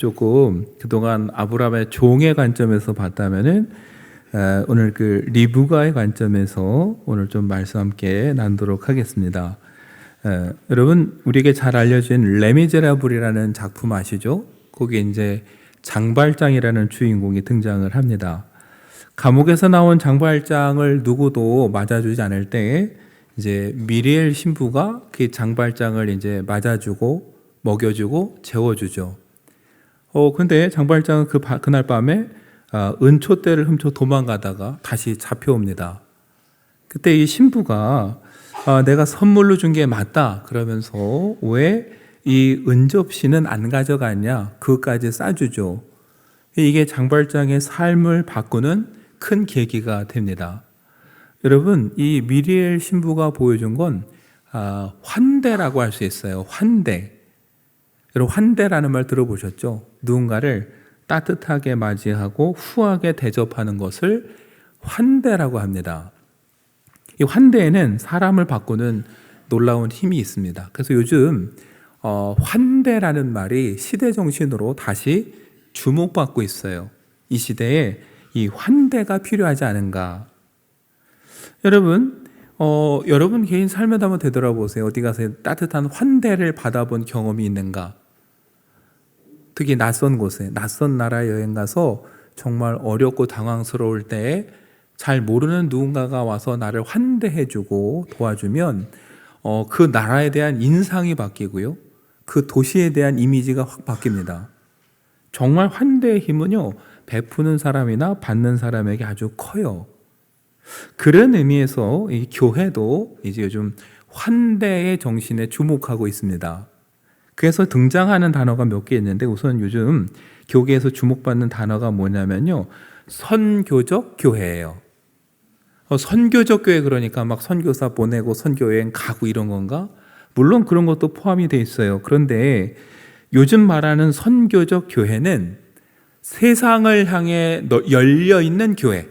조금 그동안 아브라함의 종의 관점에서 봤다면은 에, 오늘 그 리브가의 관점에서 오늘 좀 말씀 함께 나누도록 하겠습니다. 에, 여러분 우리에게 잘 알려진 레미제라블이라는 작품 아시죠? 거기에 이제 장발장이라는 주인공이 등장을 합니다. 감옥에서 나온 장발장을 누구도 맞아주지 않을 때 이제 미리엘 신부가 그 장발장을 이제 맞아주고 먹여주고 재워주죠. 어 근데 장발장은 그 바- 그날 밤에 아, 은초 대를 훔쳐 도망가다가 다시 잡혀옵니다. 그때 이 신부가 아, 내가 선물로 준 게 맞다 그러면서 왜 이 은접시는 안 가져갔냐 그것까지 싸주죠. 이게 장발장의 삶을 바꾸는 큰 계기가 됩니다. 여러분 이 미리엘 신부가 보여준 건 아, 환대라고 할 수 있어요. 환대. 여러분 환대라는 말 들어보셨죠? 누군가를 따뜻하게 맞이하고 후하게 대접하는 것을 환대라고 합니다. 이 환대에는 사람을 바꾸는 놀라운 힘이 있습니다. 그래서 요즘 어, 환대라는 말이 시대 정신으로 다시 주목받고 있어요. 이 시대에 이 환대가 필요하지 않은가. 여러분, 어, 여러분 개인 삶에도 한번 되돌아보세요. 어디 가서 따뜻한 환대를 받아본 경험이 있는가? 특히 낯선 곳에, 낯선 나라 여행 가서 정말 어렵고 당황스러울 때에 잘 모르는 누군가가 와서 나를 환대해주고 도와주면 어, 그 나라에 대한 인상이 바뀌고요. 그 도시에 대한 이미지가 확 바뀝니다. 정말 환대의 힘은요, 베푸는 사람이나 받는 사람에게 아주 커요. 그런 의미에서 이 교회도 이제 요즘 환대의 정신에 주목하고 있습니다. 그래서 등장하는 단어가 몇 개 있는데 우선 요즘 교계에서 주목받는 단어가 뭐냐면요. 선교적 교회예요. 어, 선교적 교회 그러니까 막 선교사 보내고 선교여행 가고 이런 건가? 물론 그런 것도 포함이 돼 있어요. 그런데 요즘 말하는 선교적 교회는 세상을 향해 너- 열려 있는 교회.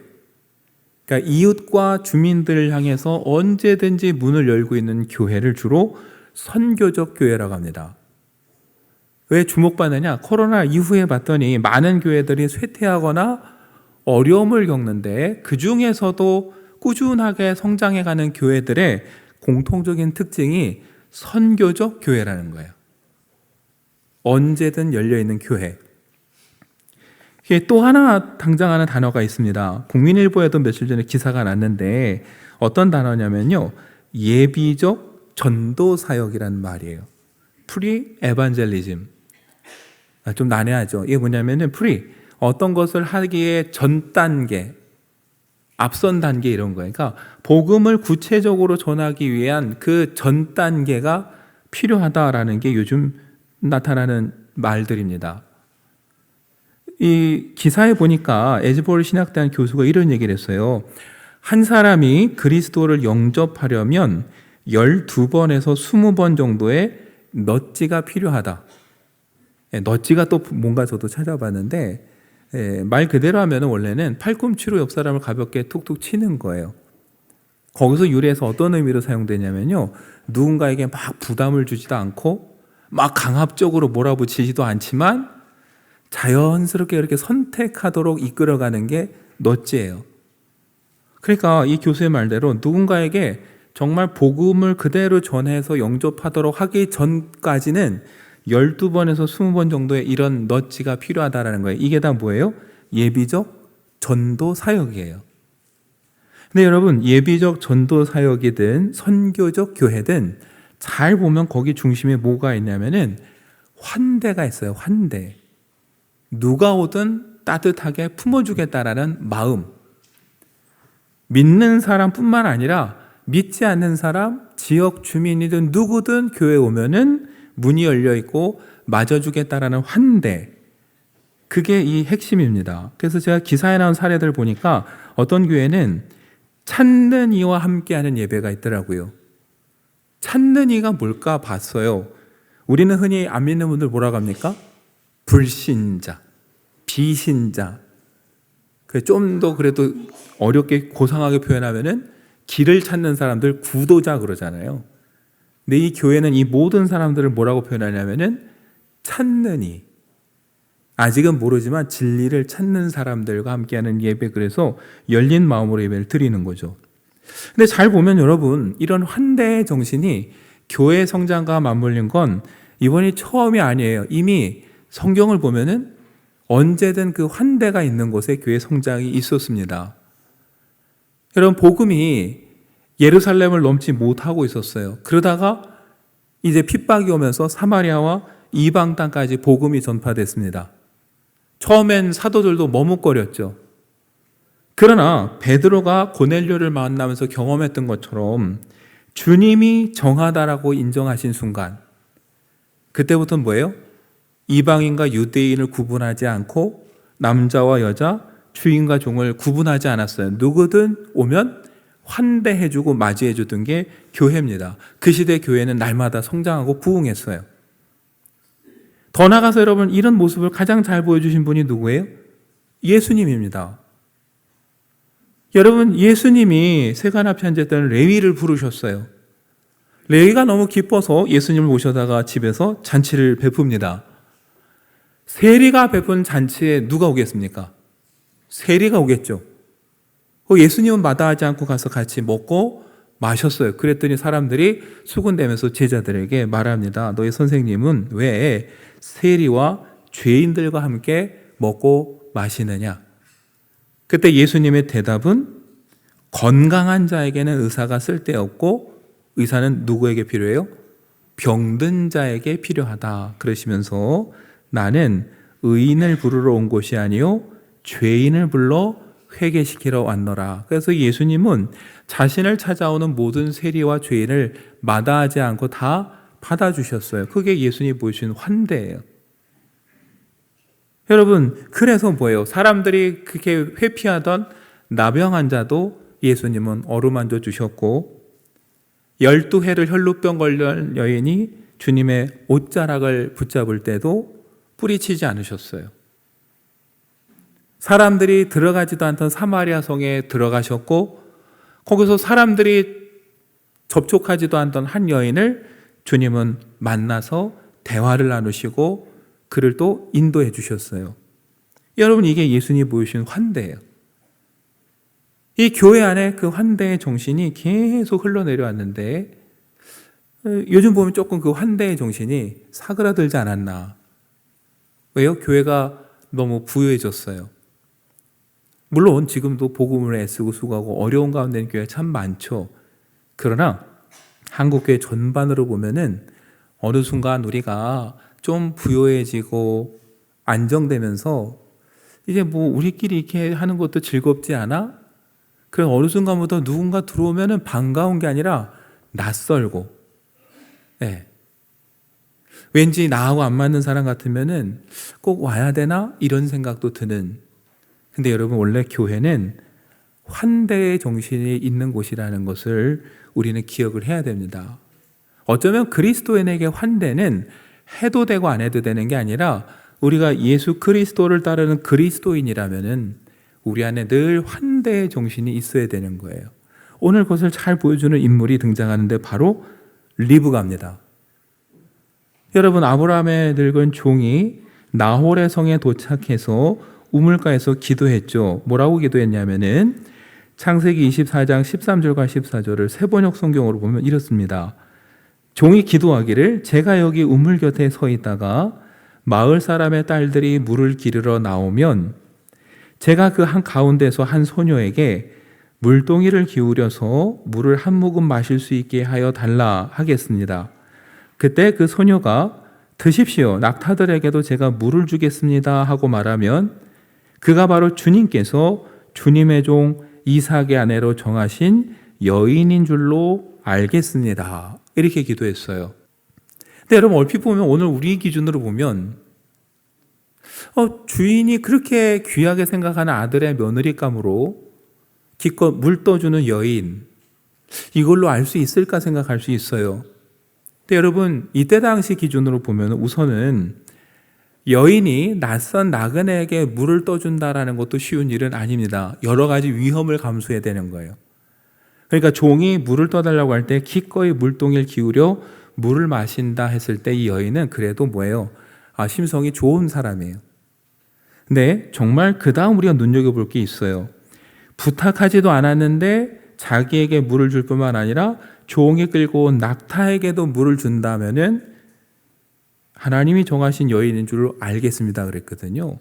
그러니까 이웃과 주민들을 향해서 언제든지 문을 열고 있는 교회를 주로 선교적 교회라고 합니다. 왜 주목받느냐? 코로나 이후에 봤더니 많은 교회들이 쇠퇴하거나 어려움을 겪는데 그 중에서도 꾸준하게 성장해가는 교회들의 공통적인 특징이 선교적 교회라는 거예요. 언제든 열려있는 교회. 이게 또 하나 당장하는 단어가 있습니다. 국민일보에도 며칠 전에 기사가 났는데 어떤 단어냐면요. 예비적 전도 사역이라는 말이에요. 프리 에반젤리즘. 아, 좀 난해하죠. 이게 뭐냐면은 프리 어떤 것을 하기에 전 단계, 앞선 단계 이런 거예요. 그러니까 복음을 구체적으로 전하기 위한 그 전 단계가 필요하다라는 게 요즘 나타나는 말들입니다. 이 기사에 보니까 에즈볼 신학대학 교수가 이런 얘기를 했어요. 한 사람이 그리스도를 영접하려면 12번에서 20번 정도의 넛지가 필요하다. 예, 넛지가 또 뭔가 저도 찾아봤는데 예, 말 그대로 하면 원래는 팔꿈치로 옆 사람을 가볍게 툭툭 치는 거예요. 거기서 유래해서 어떤 의미로 사용되냐면요. 누군가에게 막 부담을 주지도 않고 막 강압적으로 몰아붙이지도 않지만 자연스럽게 이렇게 선택하도록 이끌어가는 게 넛지예요. 그러니까 이 교수의 말대로 누군가에게 정말 복음을 그대로 전해서 영접하도록 하기 전까지는 12번에서 20번 정도의 이런 넛지가 필요하다라는 거예요. 이게 다 뭐예요? 예비적 전도 사역이에요. 근데 여러분, 예비적 전도 사역이든 선교적 교회든 잘 보면 거기 중심에 뭐가 있냐면은 환대가 있어요. 환대. 누가 오든 따뜻하게 품어주겠다라는 마음. 믿는 사람뿐만 아니라 믿지 않는 사람, 지역 주민이든 누구든 교회 오면은 문이 열려 있고 맞아 주겠다라는 환대. 그게 이 핵심입니다. 그래서 제가 기사에 나온 사례들 보니까 어떤 교회는 찾는 이와 함께하는 예배가 있더라고요. 찾는 이가 뭘까 봤어요. 우리는 흔히 안 믿는 분들 뭐라고 합니까? 불신자, 비신자. 좀 더 그래도 어렵게 고상하게 표현하면은 길을 찾는 사람들 구도자 그러잖아요. 근데 이 교회는 이 모든 사람들을 뭐라고 표현하냐면은 이, 아직은 모르지만 진리를 찾는 사람들과 함께하는 예배 그래서 열린 마음으로 예배를 드리는 거죠. 근데 잘 보면 여러분 이런 환대의 정신이 교회 성장과 맞물린 건 이번이 처음이 아니에요. 이미 성경을 보면은 언제든 그 환대가 있는 곳에 교회 성장이 있었습니다. 여러분 복음이 예루살렘을 넘지 못하고 있었어요. 그러다가 이제 핍박이 오면서 사마리아와 이방 땅까지 복음이 전파됐습니다. 처음엔 사도들도 머뭇거렸죠. 그러나 베드로가 고넬료를 만나면서 경험했던 것처럼 주님이 정하다라고 인정하신 순간 그때부터는 뭐예요? 이방인과 유대인을 구분하지 않고 남자와 여자, 주인과 종을 구분하지 않았어요. 누구든 오면 환대해주고 맞이해주던 게 교회입니다. 그 시대 교회는 날마다 성장하고 부흥했어요. 더 나가서 여러분 이런 모습을 가장 잘 보여주신 분이 누구예요? 예수님입니다. 여러분 예수님이 세가나 편지했던 레위를 부르셨어요. 레위가 너무 기뻐서 예수님을 모셔다가 집에서 잔치를 베풉니다. 세리가 베푼 잔치에 누가 오겠습니까? 세리가 오겠죠. 어, 예수님은 마다하지 않고 가서 같이 먹고 마셨어요. 그랬더니 사람들이 수군대면서 제자들에게 말합니다. 너희 선생님은 왜 세리와 죄인들과 함께 먹고 마시느냐? 그때 예수님의 대답은 건강한 자에게는 의사가 쓸데없고 의사는 누구에게 필요해요? 병든 자에게 필요하다. 그러시면서 나는 의인을 부르러 온 곳이 아니요 죄인을 불러 회개시키러 왔노라. 그래서 예수님은 자신을 찾아오는 모든 세리와 죄인을 마다하지 않고 다 받아주셨어요. 그게 예수님 보여주신 환대예요. 여러분, 그래서 뭐예요? 사람들이 그렇게 회피하던 나병 환자도 예수님은 어루만져 주셨고, 열두 해를 혈루병 걸린 여인이 주님의 옷자락을 붙잡을 때도 뿌리치지 않으셨어요. 사람들이 들어가지도 않던 사마리아 성에 들어가셨고, 거기서 사람들이 접촉하지도 않던 한 여인을 주님은 만나서 대화를 나누시고 그를 또 인도해 주셨어요. 여러분, 이게 예수님이 보여주신 환대예요. 이 교회 안에 그 환대의 정신이 계속 흘러내려왔는데, 어, 요즘 보면 조금 그 환대의 정신이 사그라들지 않았나. 왜요? 교회가 너무 부유해졌어요. 물론 지금도 복음을 애쓰고 수고하고 어려운 가운데 있는 교회 참 많죠. 그러나 한국 교회 전반으로 보면은 어느 순간 우리가 좀 부유해지고 안정되면서 이제 뭐 우리끼리 이렇게 하는 것도 즐겁지 않아? 그럼 어느 순간부터 누군가 들어오면은 반가운 게 아니라 낯설고, 예. 왠지 나하고 안 맞는 사람 같으면은 꼭 와야 되나? 이런 생각도 드는. 근데 여러분, 원래 교회는 환대의 정신이 있는 곳이라는 것을 우리는 기억을 해야 됩니다. 어쩌면 그리스도인에게 환대는 해도 되고 안 해도 되는 게 아니라 우리가 예수 그리스도를 따르는 그리스도인이라면은 우리 안에 늘 환대의 정신이 있어야 되는 거예요. 오늘 그것을 잘 보여주는 인물이 등장하는데 바로 리브가입니다. 여러분 아브라함의 늙은 종이 나홀의 성에 도착해서 우물가에서 기도했죠. 뭐라고 기도했냐면은 창세기 24장 13절과 14절을 세번역 성경으로 보면 이렇습니다. 종이 기도하기를 제가 여기 우물 곁에 서 있다가 마을 사람의 딸들이 물을 기르러 나오면 제가 그 한 가운데서 한 소녀에게 물동이를 기울여서 물을 한 모금 마실 수 있게 하여 달라 하겠습니다. 그때 그 소녀가 드십시오. 낙타들에게도 제가 물을 주겠습니다. 하고 말하면 그가 바로 주님께서 주님의 종 이삭의 아내로 정하신 여인인 줄로 알겠습니다. 이렇게 기도했어요. 근데 여러분 얼핏 보면 오늘 우리 기준으로 보면 어, 주인이 그렇게 귀하게 생각하는 아들의 며느리감으로 기껏 물 떠주는 여인 이걸로 알 수 있을까 생각할 수 있어요. 근데 여러분 이때 당시 기준으로 보면 우선은 여인이 낯선 나그네에게 물을 떠준다라는 것도 쉬운 일은 아닙니다. 여러 가지 위험을 감수해야 되는 거예요. 그러니까 종이 물을 떠달라고 할 때 기꺼이 물동이를 기울여 물을 마신다 했을 때 이 여인은 그래도 뭐예요? 아, 심성이 좋은 사람이에요. 근데 정말 그 다음 우리가 눈여겨볼 게 있어요. 부탁하지도 않았는데 자기에게 물을 줄 뿐만 아니라 종이 끌고 온 낙타에게도 물을 준다면은 하나님이 정하신 여인인 줄 알겠습니다. 그랬거든요.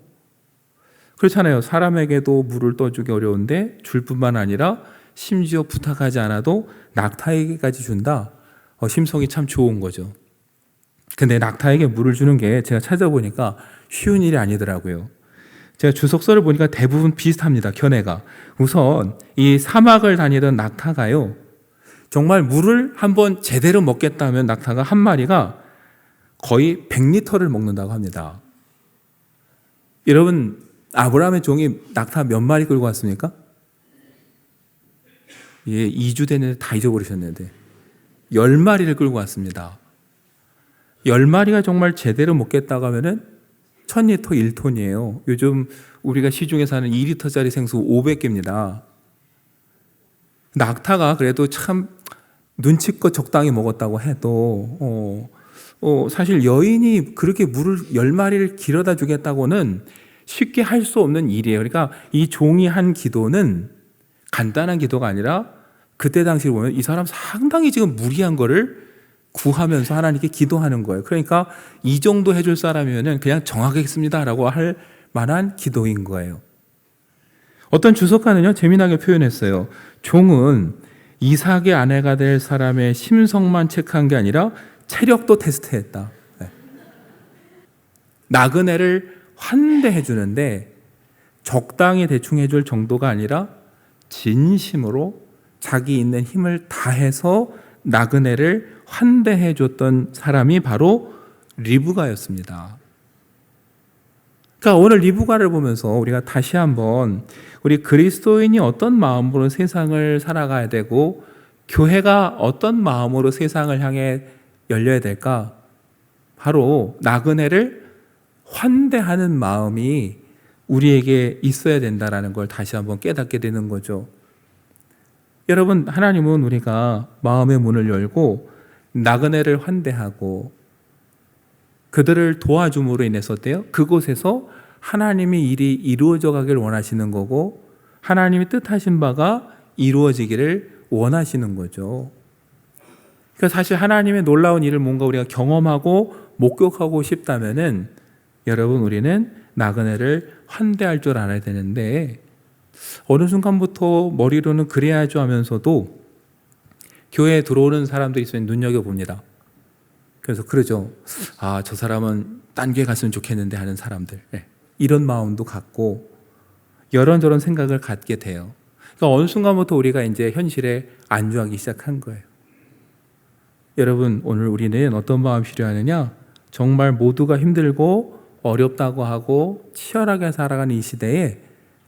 그렇잖아요. 사람에게도 물을 떠주기 어려운데 줄 뿐만 아니라 심지어 부탁하지 않아도 낙타에게까지 준다. 어, 심성이 참 좋은 거죠. 근데 낙타에게 물을 주는 게 제가 찾아보니까 쉬운 일이 아니더라고요. 제가 주석서를 보니까 대부분 비슷합니다. 견해가. 우선 이 사막을 다니던 낙타가요. 정말 물을 한번 제대로 먹겠다면 낙타가 한 마리가 거의 100리터를 먹는다고 합니다. 여러분 아브라함의 종이 낙타 몇 마리 끌고 왔습니까? 예, 2주 됐는데 다 잊어버리셨는데 10마리를 끌고 왔습니다. 10마리가 정말 제대로 먹겠다고 하면은 1000리터 1톤이에요. 요즘 우리가 시중에 사는 2리터짜리 생수 500개입니다. 낙타가 그래도 참 눈치껏 적당히 먹었다고 해도 어, 어, 사실 여인이 그렇게 물을 열 마리를 길어다 주겠다고는 쉽게 할 수 없는 일이에요. 그러니까 이 종이 한 기도는 간단한 기도가 아니라 그때 당시 보면 이 사람 상당히 지금 무리한 거를 구하면서 하나님께 기도하는 거예요. 그러니까 이 정도 해줄 사람이면 그냥 정하겠습니다라고 할 만한 기도인 거예요. 어떤 주석가는요 재미나게 표현했어요. 종은 이삭의 아내가 될 사람의 심성만 체크한 게 아니라 체력도 테스트했다. 네. 나그네를 환대해 주는데 적당히 대충 해줄 정도가 아니라 진심으로 자기 있는 힘을 다해서 나그네를 환대해 줬던 사람이 바로 리브가였습니다. 그러니까 오늘 리브가를 보면서 우리가 다시 한번 우리 그리스도인이 어떤 마음으로 세상을 살아가야 되고 교회가 어떤 마음으로 세상을 향해 열려야 될까? 바로 나그네를 환대하는 마음이 우리에게 있어야 된다라는 걸 다시 한번 깨닫게 되는 거죠. 여러분, 하나님은 우리가 마음의 문을 열고 나그네를 환대하고 그들을 도와줌으로 인해서 어때요? 그곳에서 하나님의 일이 이루어져 가길 원하시는 거고 하나님이 뜻하신 바가 이루어지기를 원하시는 거죠. 그러니까 사실 하나님의 놀라운 일을 뭔가 우리가 경험하고 목격하고 싶다면은 여러분 우리는 나그네를 환대할 줄 알아야 되는데 어느 순간부터 머리로는 그래야죠 하면서도 교회에 들어오는 사람들이 있으면 눈여겨 봅니다. 그래서 그러죠. 아, 저 사람은 딴 게 갔으면 좋겠는데 하는 사람들. 네. 이런 마음도 갖고 여런저런 생각을 갖게 돼요. 그러니까 어느 순간부터 우리가 이제 현실에 안주하기 시작한 거예요. 여러분, 오늘 우리는 어떤 마음 필요하느냐? 정말 모두가 힘들고 어렵다고 하고 치열하게 살아가는 이 시대에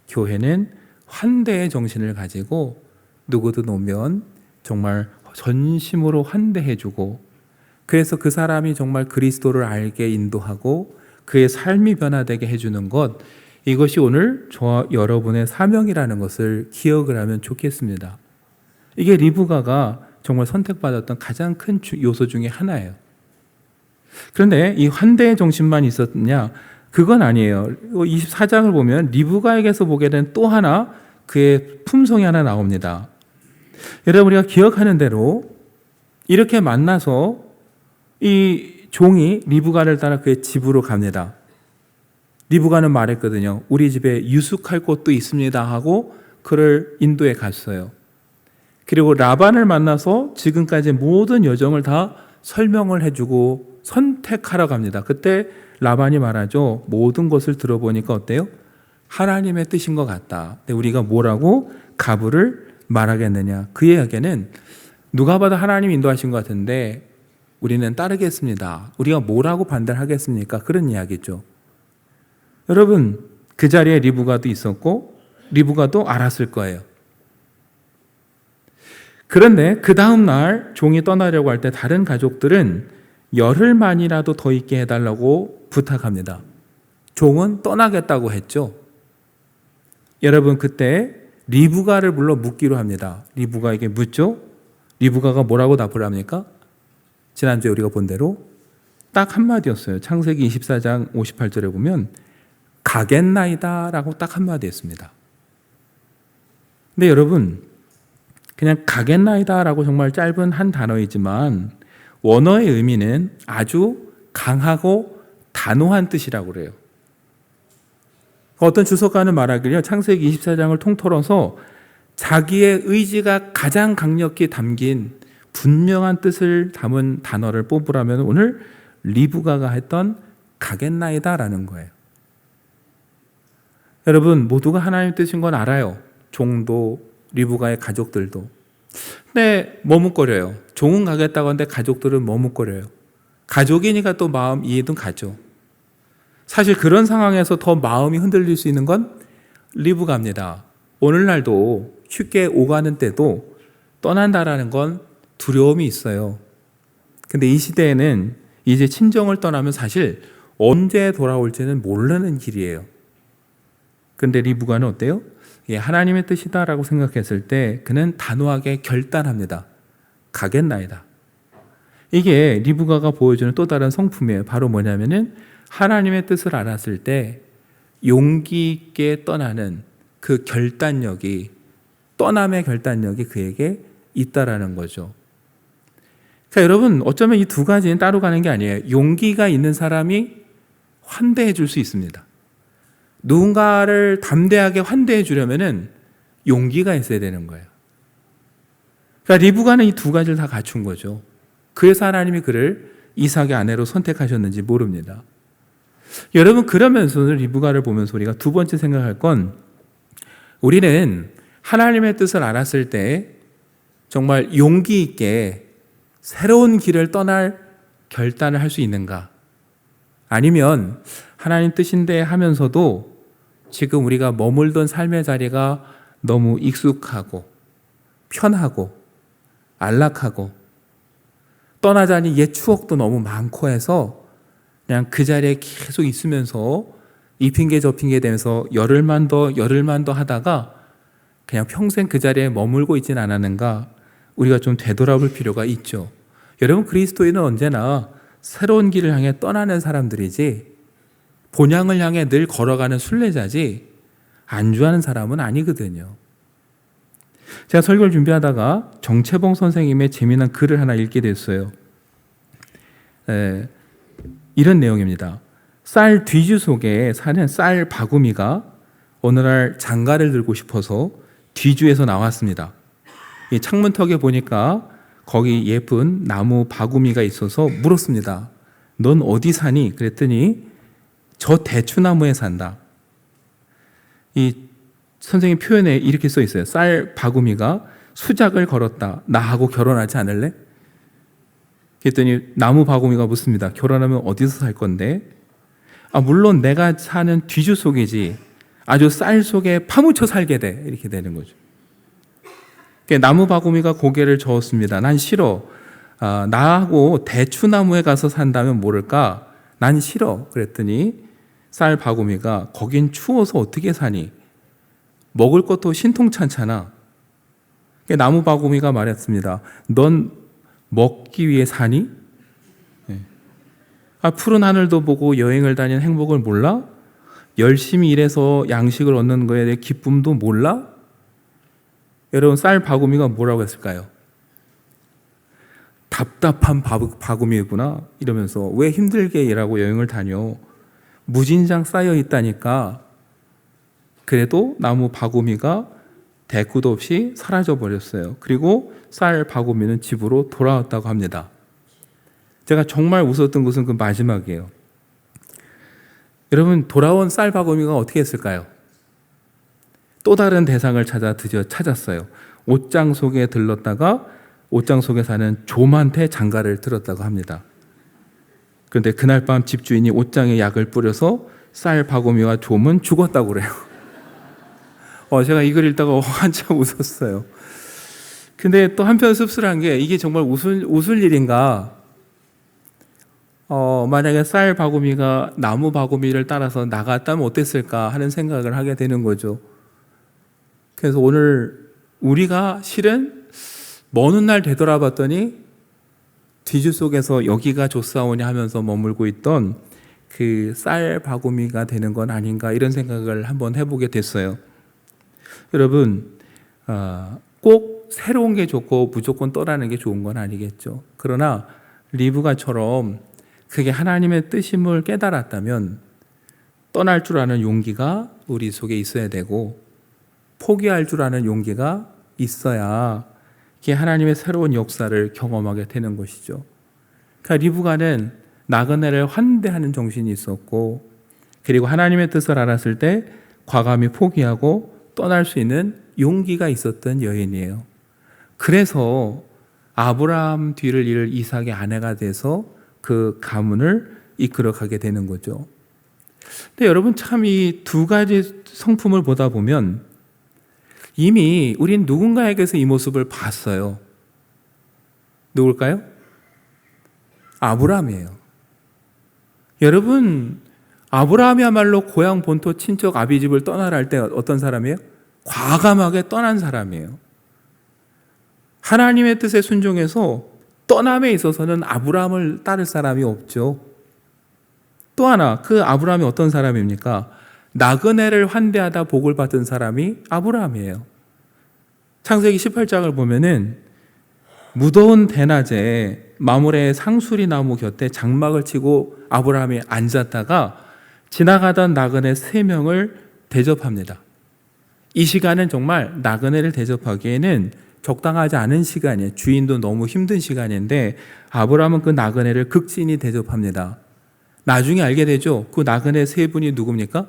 교회는 환대의 정신을 가지고 누구든 오면 정말 전심으로 환대해주고 그래서 그 사람이 정말 그리스도를 알게 인도하고 그의 삶이 변화되게 해주는 것 이것이 오늘 저와 여러분의 사명이라는 것을 기억을 하면 좋겠습니다. 이게 리브가가 정말 선택받았던 가장 큰 요소 중에 하나예요. 그런데 이 환대의 정신만 있었냐? 그건 아니에요. 24장을 보면 리브가에게서 보게 된 또 하나 그의 품성이 하나 나옵니다. 여러분 우리가 기억하는 대로 이렇게 만나서 이 종이 리브가를 따라 그의 집으로 갑니다. 리브가는 말했거든요. 우리 집에 유숙할 곳도 있습니다 하고 그를 인도에 갔어요. 그리고 라반을 만나서 지금까지 모든 여정을 다 설명을 해주고 선택하러 갑니다. 그때 라반이 말하죠. 모든 것을 들어보니까 어때요? 하나님의 뜻인 것 같다. 근데 우리가 뭐라고 가부를 말하겠느냐? 그 이야기는 누가 봐도 하나님 인도하신 것 같은데 우리는 따르겠습니다. 우리가 뭐라고 반대를 하겠습니까? 그런 이야기죠. 여러분, 그 자리에 리브가도 있었고, 리브가도 알았을 거예요. 그런데 그 다음날 종이 떠나려고 할 때 다른 가족들은 열흘만이라도 더 있게 해달라고 부탁합니다. 종은 떠나겠다고 했죠. 여러분, 그때 리브가를 불러 묻기로 합니다. 리브가에게 묻죠? 리브가가 뭐라고 답을 합니까? 지난주에 우리가 본 대로 딱 한마디였어요. 창세기 24장 58절에 보면 가겠나이다 라고 딱 한마디 했습니다. 근데 여러분 그냥 가겠나이다라고 정말 짧은 한 단어이지만 원어의 의미는 아주 강하고 단호한 뜻이라고 그래요. 어떤 주석가는 말하기를 창세기 24장을 통틀어서 자기의 의지가 가장 강력히 담긴 분명한 뜻을 담은 단어를 뽑으라면 오늘 리브가가 했던 가겠나이다라는 거예요. 여러분 모두가 하나님 뜻인 건 알아요. 종도 리브가의 가족들도. 근데 머뭇거려요. 종은 가겠다고 하는데 가족들은 머뭇거려요. 가족이니까 또 마음 이해도 가죠. 사실 그런 상황에서 더 마음이 흔들릴 수 있는 건 리브가입니다. 오늘날도 쉽게 오가는 때도 떠난다라는 건 두려움이 있어요. 근데 이 시대에는 이제 친정을 떠나면 사실 언제 돌아올지는 모르는 길이에요. 근데 리브가는 어때요? 예, 하나님의 뜻이다라고 생각했을 때 그는 단호하게 결단합니다. 가겠나이다. 이게 리브가가 보여주는 또 다른 성품이에요. 바로 뭐냐면은 하나님의 뜻을 알았을 때 용기 있게 떠나는 그 결단력이 떠남의 결단력이 그에게 있다라는 거죠. 자, 여러분 어쩌면 이 두 가지는 따로 가는 게 아니에요. 용기가 있는 사람이 환대해 줄 수 있습니다. 누군가를 담대하게 환대해 주려면은 용기가 있어야 되는 거예요. 그러니까 리브가는 이 두 가지를 다 갖춘 거죠. 그래서 하나님이 그를 이삭의 아내로 선택하셨는지 모릅니다. 여러분 그러면서 리브가를 보면서 우리가 두 번째 생각할 건 우리는 하나님의 뜻을 알았을 때 정말 용기 있게 새로운 길을 떠날 결단을 할 수 있는가? 아니면 하나님 뜻인데 하면서도 지금 우리가 머물던 삶의 자리가 너무 익숙하고 편하고 안락하고 떠나자니 옛 추억도 너무 많고 해서 그냥 그 자리에 계속 있으면서 이 핑계 저 핑계 되면서 열흘만 더 열흘만 더 하다가 그냥 평생 그 자리에 머물고 있진 않았는가 우리가 좀 되돌아볼 필요가 있죠. 여러분 그리스도인은 언제나 새로운 길을 향해 떠나는 사람들이지 본향을 향해 늘 걸어가는 순례자지 안주하는 사람은 아니거든요. 제가 설교를 준비하다가 정채봉 선생님의 재미난 글을 하나 읽게 됐어요. 에, 이런 내용입니다. 쌀 뒤주 속에 사는 쌀 바구미가 어느 날 장가를 들고 싶어서 뒤주에서 나왔습니다. 이 창문턱에 보니까 거기 예쁜 나무 바구미가 있어서 물었습니다. 넌 어디 사니? 그랬더니 저 대추나무에 산다. 이 선생님 표현에 이렇게 써 있어요. 쌀 바구미가 수작을 걸었다. 나하고 결혼하지 않을래? 그랬더니 나무 바구미가 묻습니다. 결혼하면 어디서 살 건데? 아, 물론 내가 사는 뒤주 속이지. 아주 쌀 속에 파묻혀 살게 돼. 이렇게 되는 거죠. 나무 바구미가 고개를 저었습니다. 난 싫어. 아, 나하고 대추나무에 가서 산다면 모를까? 난 싫어. 그랬더니 쌀 바구미가 거긴 추워서 어떻게 사니? 먹을 것도 신통찮잖아. 나무 바구미가 말했습니다. 넌 먹기 위해 사니? 네. 아, 푸른 하늘도 보고 여행을 다니는 행복을 몰라? 열심히 일해서 양식을 얻는 거에 대해 기쁨도 몰라? 여러분, 쌀 바구미가 뭐라고 했을까요? 답답한 바구미구나 이러면서 왜 힘들게 일하고 여행을 다녀? 무진장 쌓여 있다니까. 그래도 나무 바구미가 대꾸도 없이 사라져 버렸어요. 그리고 쌀 바구미는 집으로 돌아왔다고 합니다. 제가 정말 웃었던 것은 그 마지막이에요. 여러분 돌아온 쌀 바구미가 어떻게 했을까요? 또 다른 대상을 찾아 드디어 찾았어요. 옷장 속에 들렀다가 옷장 속에 사는 좀한테 장가를 들었다고 합니다. 그런데 그날 밤 집주인이 옷장에 약을 뿌려서 쌀 바구미와 좀은 죽었다고 그래요. 어, 제가 이걸 읽다가 한참 웃었어요. 근데 또 한편 씁쓸한 게 이게 정말 웃을, 웃을 일인가? 어, 만약에 쌀 바구미가 나무 바구미를 따라서 나갔다면 어땠을까 하는 생각을 하게 되는 거죠. 그래서 오늘 우리가 실은 먼 훗날 되돌아봤더니 뒤주 속에서 여기가 좋사오니 하면서 머물고 있던 그 쌀 바구미가 되는 건 아닌가 이런 생각을 한번 해보게 됐어요. 여러분, 어, 꼭 새로운 게 좋고 무조건 떠나는 게 좋은 건 아니겠죠. 그러나 리브가처럼 그게 하나님의 뜻임을 깨달았다면 떠날 줄 아는 용기가 우리 속에 있어야 되고 포기할 줄 아는 용기가 있어야 그게 하나님의 새로운 역사를 경험하게 되는 것이죠. 그러니까 리브가는 나그네를 환대하는 정신이 있었고 그리고 하나님의 뜻을 알았을 때 과감히 포기하고 떠날 수 있는 용기가 있었던 여인이에요. 그래서 아브라함 뒤를 이을 이삭의 아내가 돼서 그 가문을 이끌어 가게 되는 거죠. 근데 여러분 참 이 두 가지 성품을 보다 보면 이미 우린 누군가에게서 이 모습을 봤어요. 누굴까요? 아브라함이에요. 여러분, 아브라함이야말로 고향 본토 친척 아비집을 떠나라 할 때 어떤 사람이에요? 과감하게 떠난 사람이에요. 하나님의 뜻에 순종해서 떠남에 있어서는 아브라함을 따를 사람이 없죠. 또 하나, 그 아브라함이 어떤 사람입니까? 나그네를 환대하다 복을 받은 사람이 아브라함이에요. 창세기 18장을 보면은 무더운 대낮에 마물의 상수리 나무 곁에 장막을 치고 아브라함이 앉았다가 지나가던 나그네 세 명을 대접합니다. 이 시간은 정말 나그네를 대접하기에는 적당하지 않은 시간이에요. 주인도 너무 힘든 시간인데 아브라함은 그 나그네를 극진히 대접합니다. 나중에 알게 되죠. 그 나그네 세 분이 누굽니까?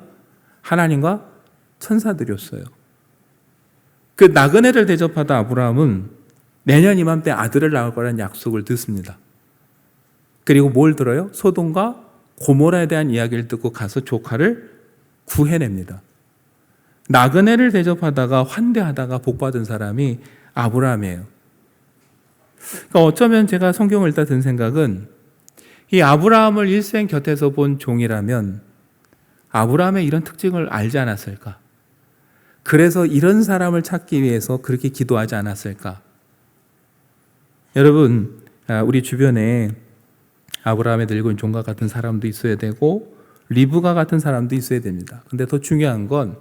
하나님과 천사들이었어요. 그 나그네를 대접하다 아브라함은 내년 이맘때 아들을 낳을 거라는 약속을 듣습니다. 그리고 뭘 들어요? 소돔과 고모라에 대한 이야기를 듣고 가서 조카를 구해냅니다. 나그네를 대접하다가 환대하다가 복받은 사람이 아브라함이에요. 그러니까 어쩌면 제가 성경을 읽다 든 생각은 이 아브라함을 일생 곁에서 본 종이라면 아브라함의 이런 특징을 알지 않았을까? 그래서 이런 사람을 찾기 위해서 그렇게 기도하지 않았을까? 여러분, 아, 우리 주변에 아브라함의 늙은 종과 같은 사람도 있어야 되고 리브가 같은 사람도 있어야 됩니다. 근데 더 중요한 건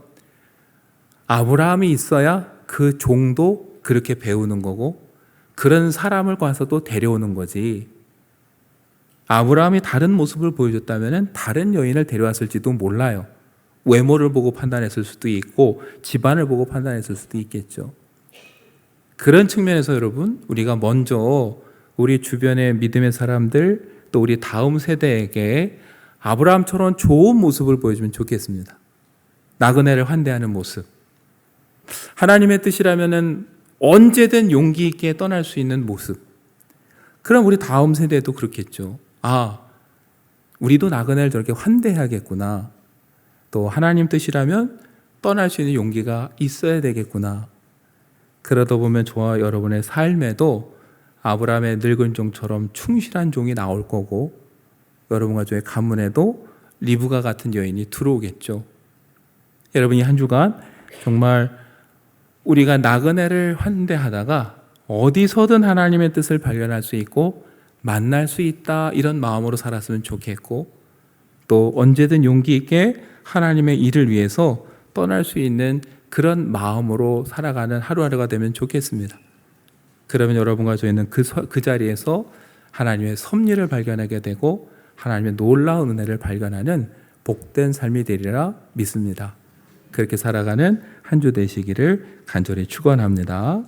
아브라함이 있어야 그 종도 그렇게 배우는 거고 그런 사람을 가서도 데려오는 거지. 아브라함이 다른 모습을 보여줬다면 다른 여인을 데려왔을지도 몰라요. 외모를 보고 판단했을 수도 있고 집안을 보고 판단했을 수도 있겠죠. 그런 측면에서 여러분 우리가 먼저 우리 주변의 믿음의 사람들 또 우리 다음 세대에게 아브라함처럼 좋은 모습을 보여주면 좋겠습니다. 나그네를 환대하는 모습. 하나님의 뜻이라면은 언제든 용기 있게 떠날 수 있는 모습. 그럼 우리 다음 세대도 그렇겠죠. 아, 우리도 나그네를 저렇게 환대해야겠구나. 또 하나님 뜻이라면 떠날 수 있는 용기가 있어야 되겠구나. 그러다 보면 저와 여러분의 삶에도 아브라함의 늙은 종처럼 충실한 종이 나올 거고 여러분 가족의 가문에도 리브가 같은 여인이 들어오겠죠. 여러분이 한 주간 정말 우리가 나그네를 환대하다가 어디서든 하나님의 뜻을 발견할 수 있고 만날 수 있다 이런 마음으로 살았으면 좋겠고 또 언제든 용기 있게 하나님의 일을 위해서 떠날 수 있는 그런 마음으로 살아가는 하루하루가 되면 좋겠습니다. 그러면 여러분과 저희는 그, 서- 그 자리에서 하나님의 섭리를 발견하게 되고 하나님의 놀라운 은혜를 발견하는 복된 삶이 되리라 믿습니다. 그렇게 살아가는 한 주 되시기를 간절히 축원합니다.